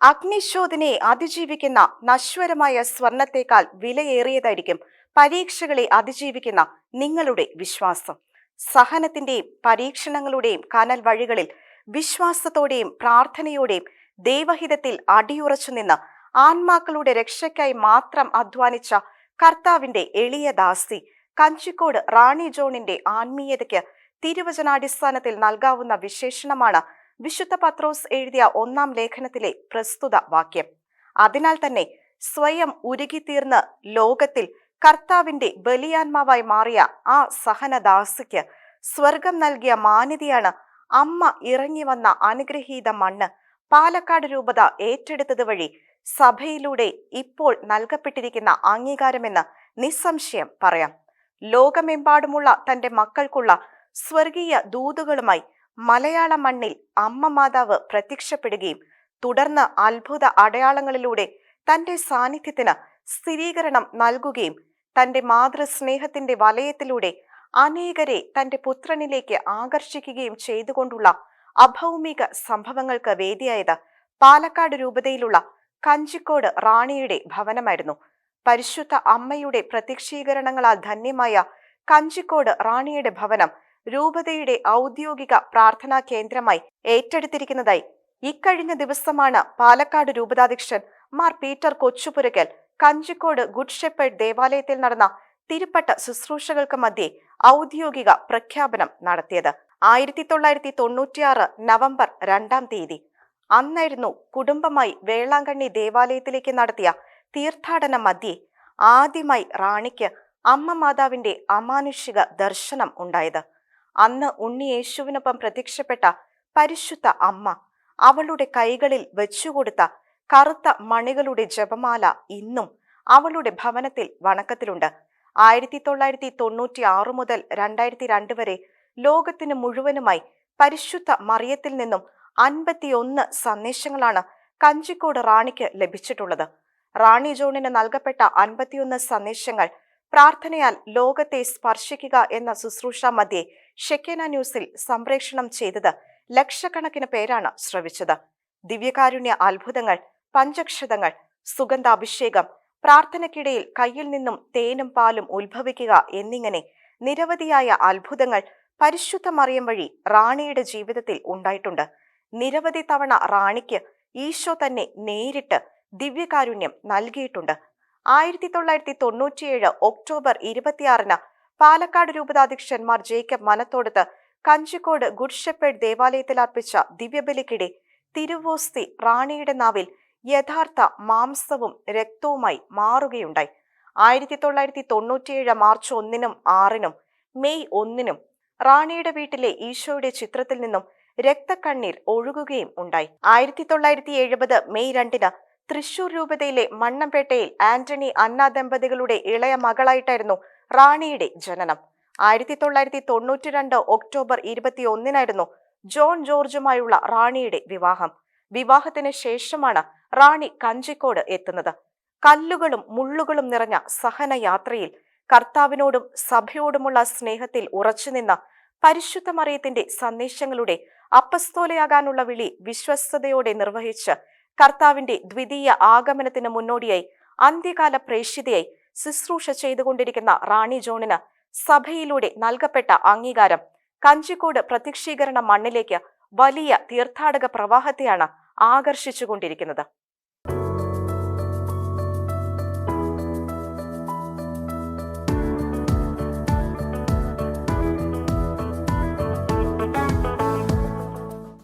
അഗ്നിശോധനയെ അതിജീവിക്കുന്ന നശ്വരമായ സ്വർണത്തേക്കാൾ വിലയേറിയതായിരിക്കും പരീക്ഷകളെ അതിജീവിക്കുന്ന നിങ്ങളുടെ വിശ്വാസം. സഹനത്തിന്റെയും പരീക്ഷണങ്ങളുടെയും കനൽ വഴികളിൽ വിശ്വാസത്തോടെയും പ്രാർത്ഥനയോടെയും ദൈവഹിതത്തിൽ അടിയുറച്ചു നിന്ന് ആത്മാക്കളുടെ രക്ഷയ്ക്കായി മാത്രം അധ്വാനിച്ച കർത്താവിന്റെ എളിയ ദാസി കഞ്ചിക്കോട് റാണി ജോണിന്റെ ആത്മീയതയ്ക്ക് തിരുവചനാടിസ്ഥാനത്തിൽ നൽകാവുന്ന വിശേഷണമാണ് വിശുദ്ധ പത്രോസ് എഴുതിയ ഒന്നാം ലേഖനത്തിലെ പ്രസ്തുത വാക്യം. അതിനാൽ തന്നെ സ്വയം ഉരുകിത്തീർന്ന് ലോകത്തിൽ കർത്താവിന്റെ ബലിയാത്മാവായി മാറിയ ആ സഹനദാസിക്ക് സ്വർഗം നൽകിയ മാന്യതയാണ് അമ്മ ഇറങ്ങി വന്ന അനുഗ്രഹീത മണ്ണ് പാലക്കാട് രൂപത ഏറ്റെടുത്തത് വഴി സഭയിലൂടെ ഇപ്പോൾ നൽകപ്പെട്ടിരിക്കുന്ന അംഗീകാരമെന്ന് നിസ്സംശയം പറയാം. ലോകമെമ്പാടുമുള്ള തന്റെ മക്കൾക്കുള്ള സ്വർഗീയ ദൂതുകളുമായി മലയാള മണ്ണിൽ അമ്മ മാതാവ് പ്രത്യക്ഷപ്പെടുകയും തുടർന്ന് അത്ഭുത അടയാളങ്ങളിലൂടെ തന്റെ സാന്നിധ്യത്തിന് സ്ഥിരീകരണം നൽകുകയും തന്റെ മാതൃസ്നേഹത്തിന്റെ വലയത്തിലൂടെ അനേകരെ തന്റെ പുത്രനിലേക്ക് ആകർഷിക്കുകയും ചെയ്തുകൊണ്ടുള്ള അഭൗമിക സംഭവങ്ങൾക്ക് വേദിയായത് പാലക്കാട് രൂപതയിലുള്ള കഞ്ചിക്കോട് റാണിയുടെ ഭവനമായിരുന്നു. പരിശുദ്ധ അമ്മയുടെ പ്രത്യക്ഷീകരണങ്ങളാൽ ധന്യമായ കഞ്ചിക്കോട് റാണിയുടെ ഭവനം രൂപതയുടെ ഔദ്യോഗിക പ്രാർത്ഥനാ കേന്ദ്രമായി ഏറ്റെടുത്തിരിക്കുന്നതായി. ഇക്കഴിഞ്ഞ ദിവസമാണ് Palakkad രൂപതാധ്യക്ഷൻ Mar Peter Kochupurackal Kanjikode good shepherd ദേവാലയത്തിൽ നടന്ന തിരുപ്പട്ട ശുശ്രൂഷകൾക്ക് മധ്യേ ഔദ്യോഗിക പ്രഖ്യാപനം നടത്തിയത്. ആയിരത്തി തൊള്ളായിരത്തി തൊണ്ണൂറ്റിയാറ് നവംബർ രണ്ടാം തീയതി. അന്നായിരുന്നു കുടുംബമായി വേളാങ്കണ്ണി ദേവാലയത്തിലേക്ക് നടത്തിയ തീർത്ഥാടന മധ്യേ ആദ്യമായി റാണിക്ക് അമ്മ മാതാവിന്റെ അമാനുഷിക ദർശനം ഉണ്ടായത്. അന്ന് ഉണ്ണി യേശുവിനൊപ്പം പ്രത്യക്ഷപ്പെട്ട പരിശുദ്ധ അമ്മ അവളുടെ കൈകളിൽ വെച്ചുകൊടുത്ത കറുത്ത മണികളുടെ ജപമാല ഇന്നും അവളുടെ ഭവനത്തിൽ വണക്കത്തിലുണ്ട്. ആയിരത്തി തൊള്ളായിരത്തി തൊണ്ണൂറ്റി ആറ് മുതൽ രണ്ടായിരത്തി രണ്ട് വരെ ലോകത്തിന് മുഴുവനുമായി പരിശുദ്ധ മറിയത്തിൽ നിന്നും അൻപത്തിയൊന്ന് സന്ദേശങ്ങളാണ് കഞ്ചിക്കോട് റാണിക്ക് ലഭിച്ചിട്ടുള്ളത്. റാണി ജോണിന് നൽകപ്പെട്ട അൻപത്തിയൊന്ന് സന്ദേശങ്ങൾ പ്രാർത്ഥനയാൽ ലോകത്തെ സ്പർശിക്കുക എന്ന ശുശ്രൂഷ മധ്യേ ഷെക്കേന ന്യൂസിൽ സംപ്രേഷണം ചെയ്തത് ലക്ഷക്കണക്കിന് പേരാണ് ശ്രവിച്ചത്. ദിവ്യകാരുണ്യ അത്ഭുതങ്ങൾ പഞ്ചക്ഷതങ്ങൾ സുഗന്ധാഭിഷേകം പ്രാർത്ഥനയ്ക്കിടയിൽ കയ്യിൽ നിന്നും തേനും പാലും ഉത്ഭവിക്കുക എന്നിങ്ങനെ നിരവധിയായ അത്ഭുതങ്ങൾ പരിശുദ്ധ മറിയം വഴി റാണിയുടെ ജീവിതത്തിൽ ഉണ്ടായിട്ടുണ്ട്. നിരവധി തവണ റാണിക്ക് ഈശോ തന്നെ നേരിട്ട് ദിവ്യകാരുണ്യം നൽകിയിട്ടുണ്ട്. ആയിരത്തി തൊള്ളായിരത്തി തൊണ്ണൂറ്റിയേഴ് ഒക്ടോബർ ഇരുപത്തിയാറിന് Palakkad രൂപതാധ്യക്ഷന്മാർ Jacob Manathodath Kanjikode good shepherd ദേവാലയത്തിൽ അർപ്പിച്ച ദിവ്യബലിക്കിടെ തിരുവോസ്തി റാണിയുടെ നാവിൽ യഥാർത്ഥ മാംസവും രക്തവുമായി മാറുകയുണ്ടായി. ആയിരത്തി തൊള്ളായിരത്തി തൊണ്ണൂറ്റിയേഴ് മാർച്ച് ഒന്നിനും ആറിനും മെയ് ഒന്നിനും റാണിയുടെ വീട്ടിലെ ഈശോയുടെ ചിത്രത്തിൽ നിന്നും രക്തക്കണ്ണീർ ഒഴുകുകയും ഉണ്ടായി. ആയിരത്തി തൊള്ളായിരത്തി എഴുപത് മെയ് രണ്ടിന് തൃശൂർ രൂപതയിലെ മണ്ണംപേട്ടയിൽ ആന്റണി അന്ന ദമ്പതികളുടെ ഇളയ മകളായിട്ടായിരുന്നു റാണിയുടെ ജനനം. ആയിരത്തി തൊള്ളായിരത്തി തൊണ്ണൂറ്റി രണ്ട് ഒക്ടോബർ ഇരുപത്തി ഒന്നിനായിരുന്നു ജോൺ ജോർജുമായുള്ള റാണിയുടെ വിവാഹം. വിവാഹത്തിന് ശേഷമാണ് റാണി കഞ്ചിക്കോട് എത്തുന്നത്. കല്ലുകളും മുള്ളുകളും നിറഞ്ഞ സഹനയാത്രയിൽ കർത്താവിനോടും സഭയോടുമുള്ള സ്നേഹത്തിൽ ഉറച്ചുനിന്ന പരിശുദ്ധ മറിയത്തിന്റെ സന്ദേശങ്ങളുടെ അപ്പസ്തോലയാകാനുള്ള വിളി വിശ്വസ്തയോടെ നിർവഹിച്ച് കർത്താവിന്റെ ദ്വിതീയ ആഗമനത്തിന് മുന്നോടിയായി അന്ത്യകാല പ്രേക്ഷിതയായി ശുശ്രൂഷ ചെയ്തുകൊണ്ടിരിക്കുന്ന റാണി ജോണിന് സഭയിലൂടെ നൽകപ്പെട്ട അംഗീകാരം കഞ്ചിക്കോട് പ്രത്യക്ഷീകരണ മണ്ണിലേക്ക് വലിയ തീർത്ഥാടക പ്രവാഹത്തെയാണ് ആകർഷിച്ചുകൊണ്ടിരിക്കുന്നത്.